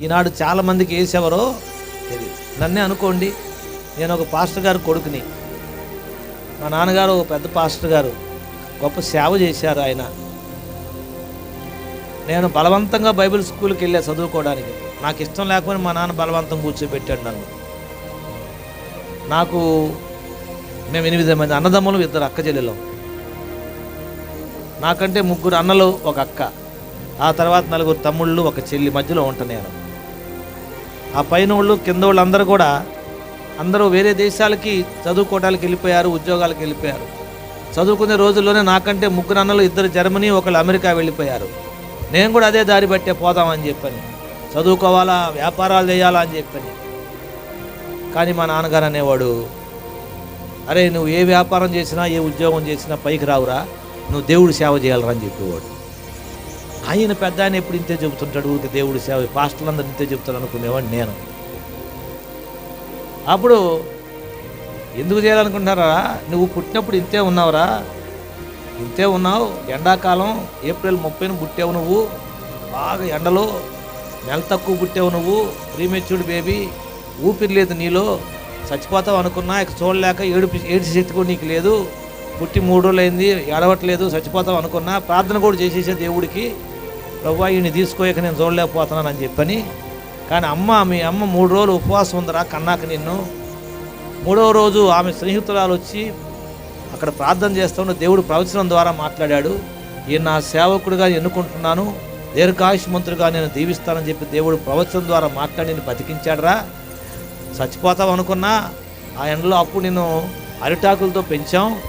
ఈనాడు చాలామందికి వేసేవరో తెలియదు నన్నే అనుకోండి నేను ఒక పాస్టర్ గారు కొడుకుని. మా నాన్నగారు ఒక పెద్ద పాస్టర్ గారు గొప్ప సేవ చేశారు ఆయన. నేను బలవంతంగా బైబిల్ స్కూల్కి వెళ్ళా చదువుకోవడానికి. నాకు ఇష్టం లేకపోయినా మా నాన్న బలవంతం కూర్చోబెట్టాడు నన్ను. నాకు మేము ఎనిమిది మంది అన్నదమ్ములు ఇద్దరు అక్క చెల్లెలు. నాకంటే ముగ్గురు అన్నలు ఒక అక్క. ఆ తర్వాత నలుగురు తమ్ముళ్ళు ఒక చెల్లి మధ్యలో ఉంటాను నేను. ఆ పైన వాళ్ళు కింద వాళ్ళు అందరూ కూడా అందరూ వేరే దేశాలకి చదువుకోవడానికి వెళ్ళిపోయారు ఉద్యోగాలకు వెళ్ళిపోయారు. చదువుకునే రోజుల్లోనే నాకంటే ముగ్గురు అన్నలు ఇద్దరు జర్మనీ ఒకళ్ళు అమెరికా వెళ్ళిపోయారు. నేను కూడా అదే దారి బట్టే పోదామని చెప్పని చదువుకోవాలా వ్యాపారాలు చేయాలా అని చెప్పని. కానీ మా నాన్నగారు అనేవాడు అరే నువ్వు ఏ వ్యాపారం చేసినా ఏ ఉద్యోగం చేసినా పైకి రావురా నువ్వు దేవుడు సేవ చేయాలరా అని చెప్పేవాడు. ఆయన పెద్ద ఆయన ఎప్పుడు ఇంతే చెబుతుంటాడు? ఊరికి దేవుడి సేవ పాస్టర్లందరూ ఇంతే చెబుతాడు అనుకునేవాడు నేను. అప్పుడు ఎందుకు చేయాలనుకుంటున్నారా? నువ్వు పుట్టినప్పుడు ఇంతే ఉన్నావురా. ఇంతే ఉన్నావు. ఎండాకాలం ఏప్రిల్ ముప్పైన పుట్టావు నువ్వు. బాగా ఎండలో నెల తక్కువ పుట్టావు నువ్వు. ప్రీమెచ్యూర్డ్ బేబీ ఊపిరి లేదు నీలో. చచ్చిపోతావు అనుకున్నా ఇక చూడలేక ఏడిపి ఏడిచి శక్తి కూడా నీకు లేదు. పుట్టి మూడు రోజులు అయింది ఏడవట్లేదు చచ్చిపోతావు అనుకున్నా ప్రార్థన కూడా చేసేసే దేవుడికి ప్రభు ఈయన్ని తీసుకోయక నేను చూడలేకపోతున్నాను అని చెప్పని. కానీ అమ్మ మీ అమ్మ మూడు రోజులు ఉపవాసం ఉందరా కన్నాక నిన్ను. మూడవ రోజు ఆమె స్నేహితురాలు వచ్చి అక్కడ ప్రార్థన చేస్తున్న దేవుడు ప్రవచనం ద్వారా మాట్లాడాడు. ఈయన నా సేవకుడిగా ఎన్నుకుంటున్నాను. దీర్ఘాయుష్మంతుడిగా నేను దీవిస్తానని చెప్పి దేవుడు ప్రవచనం ద్వారా మాట్లాడి నేను బతికించాడురా. చచ్చిపోతావు అనుకున్నా ఆ ఎండలో అప్పుడు నేను అరిటాకులతో పెంచాం.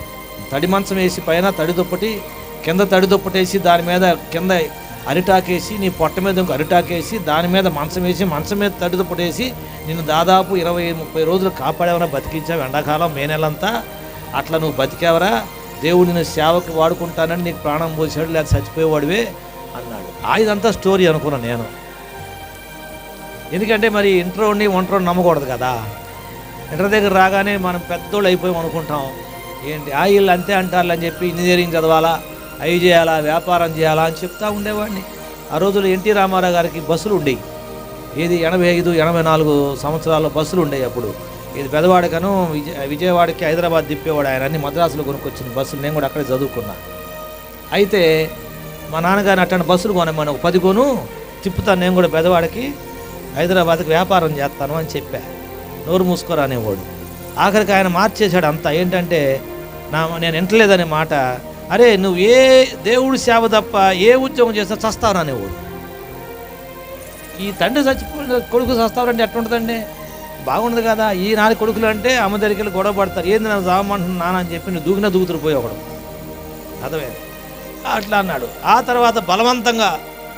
తడి మంచం వేసి పైన తడి దుప్పటి కింద తడి దుప్పటి వేసి దాని మీద కింద అరిటాకేసి నీ పొట్ట మీద ఇంకో అరిటాకేసి దాని మీద మంచం వేసి మంచం మీద తడి దుప్పటి నిన్ను దాదాపు ఇరవై ముప్పై రోజులు కాపాడేవరా బతికించావు ఎండాకాలం మే నెలంతా. అట్లా నువ్వు బతికేవరా దేవుడు నిన్ను సేవకు వాడుకుంటానని నీకు ప్రాణం పోసాడు లేదా చచ్చిపోయేవాడివే అన్నాడు. ఆ ఇదంతా స్టోరీ అనుకున్నాను నేను. ఎందుకంటే మరి ఇంటర్ ఉండి నమ్మకూడదు కదా. ఇంటర్ దగ్గర రాగానే మనం పెద్దోళ్ళు అయిపోయాం అనుకుంటాం. ఏంటి? ఆ వీళ్ళు అంతే అంటారు అని చెప్పి ఇంజనీరింగ్ చదవాలా? అవి చేయాలా వ్యాపారం చేయాలా అని చెప్తా ఉండేవాడిని. ఆ రోజుల్లో ఎన్టీ రామారావు గారికి బస్సులు ఉండేవి ఏది ఎనభై ఐదు ఎనభై నాలుగు సంవత్సరాల్లో బస్సులు ఉండేవి అప్పుడు. ఇది పెదవాడికను విజయ విజయవాడకి హైదరాబాద్ తిప్పేవాడు ఆయన. అన్ని మద్రాసులో కొనుక్కొచ్చిన బస్సులు నేను కూడా అక్కడే చదువుకున్నా. అయితే మా నాన్నగారిని అట్లాంటి బస్సులు కొనమని ఒక పది కొను తిప్పుతాను నేను కూడా పెదవాడికి. హైదరాబాద్కి వ్యాపారం చేస్తాను అని చెప్పా. నోరు మూసుకోరా అనేవాడు ఆఖరికి ఆయన మార్చేశాడు అంతా. ఏంటంటే నా నేను వింటలేదనే మాట అరే నువ్వు ఏ దేవుడి సేవ తప్ప ఏ ఉద్యోగం చేస్తా చస్తావు అనేవాడు ఈ తండ్రి చచ్చిపోయిన కొడుకు చస్తావంటే ఎట్లుంటుందండి? బాగుండదు కదా ఈ నాలుగు కొడుకులు అంటే అమ్మ దగ్గరికి వెళ్ళి గొడవ పడతారు. ఏంది నన్ను చావమంటున్నా నాన్న అని చెప్పి నువ్వు దూకినా దూకుతురు పోయి ఒకడు. అర్థమే అట్లా అన్నాడు. ఆ తర్వాత బలవంతంగా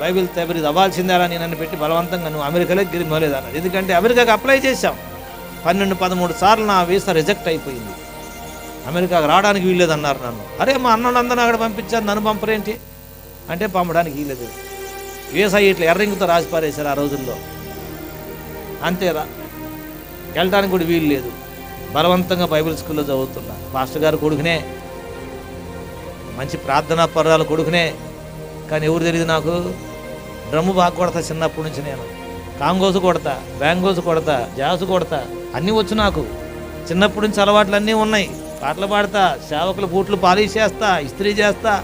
బైబిల్ తెబరి అవ్వాల్సిందేలా నేను నన్ను పెట్టి బలవంతంగా నువ్వు అమెరికాలో గిరి మోలేదు అన్నాడు ఎందుకంటే అమెరికాకి అప్లై చేశాం. పన్నెండు పదమూడు సార్లు నా వీసా రిజెక్ట్ అయిపోయింది. అమెరికాకు రావడానికి వీల్లేదు అన్నారు నన్ను. అరే మా అన్నోళ్ళందరూ అక్కడ పంపించారు నన్ను పంపరేంటి? అంటే పంపడానికి వీల్లేదు. వీసా ఇట్లా ఎర్రింగుతో రాసి పారేశారు ఆ రోజుల్లో. అంతేరా. వెళ్ళడానికి కూడా వీలు లేదు బలవంతంగా బైబిల్ స్కూల్లో చదువుతున్నా. పాస్టర్ గారు కొడుకునే. మంచి ప్రార్థనా పర్వాలు కొడుకునే. కానీ ఎవరు తెలియదు నాకు. డ్రమ్ము బాగా కొడతా చిన్నప్పటి నుంచి నేను. కాంగోసు కొడతా బ్యాంగోసు కొడతా జాసు కొడతా. అన్నీ వచ్చు నాకు. చిన్నప్పటి నుంచి అలవాట్లు అన్నీ ఉన్నాయి. పాటలు పాడతా సేవకుల బూట్లు పాలిష్ చేస్తా ఇస్త్రీ చేస్తా.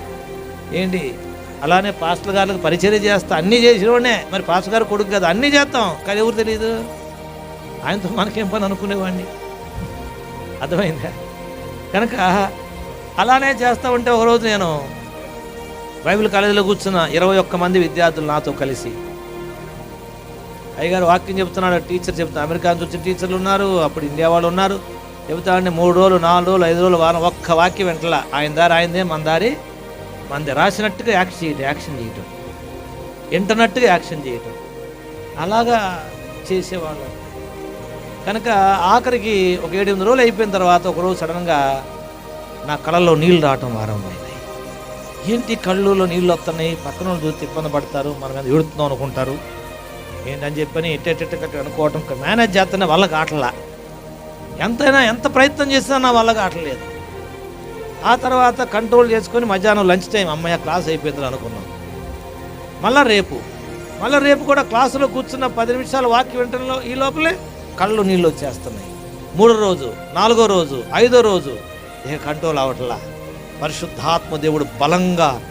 ఏంటి? అలానే పాస్టర్ గారికి పరిచర్య చేస్తా. అన్నీ చేసినవాడినే మరి పాస్టర్ గారు కొడుకు కదా అన్నీ చేస్తాం కానీ ఎవరు తెలియదు ఆయనతో మనకేం పని అనుకునేవాడిని? అర్థమైందా? కనుక అలానే చేస్తూ ఉంటే ఒకరోజు నేను బైబిల్ కాలేజీలో కూర్చున్న ఇరవై ఒక్క మంది విద్యార్థులు నాతో కలిసి. అయ్యగారు వాక్యం చెప్తున్నాడు టీచర్ చెప్తున్నా. అమెరికా నుంచి వచ్చిన టీచర్లు ఉన్నారు అప్పుడు ఇండియా వాళ్ళు ఉన్నారు. చెబుతా మూడు రోజులు నాలుగు రోజులు ఐదు రోజులు వారం ఒక్క వాక్యం వెంటలా. ఆయన దారి ఆయనదే మన దారి మనది రాసినట్టుగా యాక్షన్ చేయటం యాక్షన్ చేయటం. వింటున్నట్టుగా యాక్షన్ చేయటం. అలాగా చేసేవాళ్ళం. కనుక ఆఖరికి ఒక ఏడు ఎనిమిది రోజులు అయిపోయిన తర్వాత ఒక రోజు సడన్గా నా కళ్ళల్లో నీళ్ళు రావటం ఆరంభమైనాయి ఏంటి కళ్ళులో నీళ్ళు వస్తున్నాయి? పక్కన చూస్తే ఇబ్బంది పడతారు మన మీద ఎడుతున్నాం అనుకుంటారు. ఏంటని చెప్పని ఎట్టెట్టెట్ట అనుకోవటం మేనేజ్ చేస్తేనే వాళ్ళకి ఆటలా. ఎంతైనా ఎంత ప్రయత్నం చేసినా నా వల్ల కావట్లేదు. ఆ తర్వాత కంట్రోల్ చేసుకొని మధ్యాహ్నం లంచ్ టైం అమ్మయ్య క్లాస్ అయిపోయిందని అనుకున్నాం. మళ్ళా రేపు. మళ్ళీ రేపు కూడా క్లాసులో కూర్చున్న పది నిమిషాలు వాక్యం వింటంలో ఈ లోపలే కళ్ళు నీళ్ళు వచ్చేస్తున్నాయి. మూడో రోజు నాలుగో రోజు ఐదో రోజు. ఇక కంట్రోల్ అవట్లా పరిశుద్ధాత్మ దేవుడు బలంగా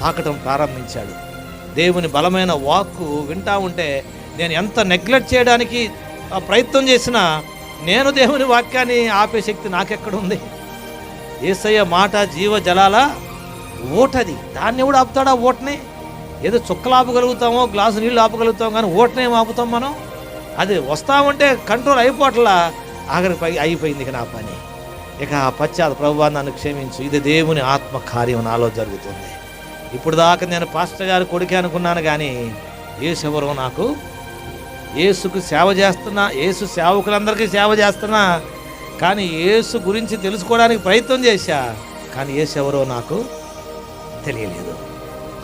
తాకటం ప్రారంభించాడు. దేవుని బలమైన వాక్కు వింటా ఉంటే నేను ఎంత నెగ్లెక్ట్ చేయడానికి ఆ ప్రయత్నం చేసినా నేను దేవుని వాక్యాన్ని ఆపే శక్తి నాకెక్కడ ఉంది ఏసయ్య మాట జీవ జలాల ఓటది. దాన్ని ఎవడు ఆపుతాడా ఓటని? ఏదో చుక్కలు ఆపగలుగుతామో గ్లాసు నీళ్ళు ఆపగలుగుతాం కానీ ఓటనే ఆపుతాం మనం? అది వస్తామంటే కంట్రోల్ అయిపోవట్లా ఆఖరికి పై అయిపోయింది ఇక నా పని. ఇక ఆ పశ్చాత్ ప్రభు నన్ను క్షమించు. ఇది దేవుని ఆత్మ కార్యం నాలో జరుగుతుంది. ఇప్పుడు దాకా నేను పాస్టర్ గారు కొడుకే అనుకున్నాను కానీ యేసు నాకు యేసుకు సేవ చేస్తున్నా యేసు సేవకులందరికీ సేవ చేస్తున్నా కానీ యేసు గురించి తెలుసుకోవడానికి ప్రయత్నం చేశా కానీ యేసు ఎవరో నాకు తెలియలేదు.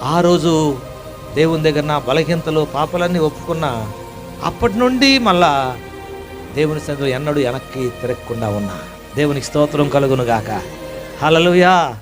ఆ రోజు దేవుని దగ్గర నా బలహీనతలు పాపలన్నీ ఒప్పుకున్నా అప్పటి నుండి మళ్ళా దేవుని సందులో ఎన్నడూ వెనక్కి తిరగకుండా ఉన్నా. దేవునికి స్తోత్రం కలుగును గాక. హల్లెలూయా.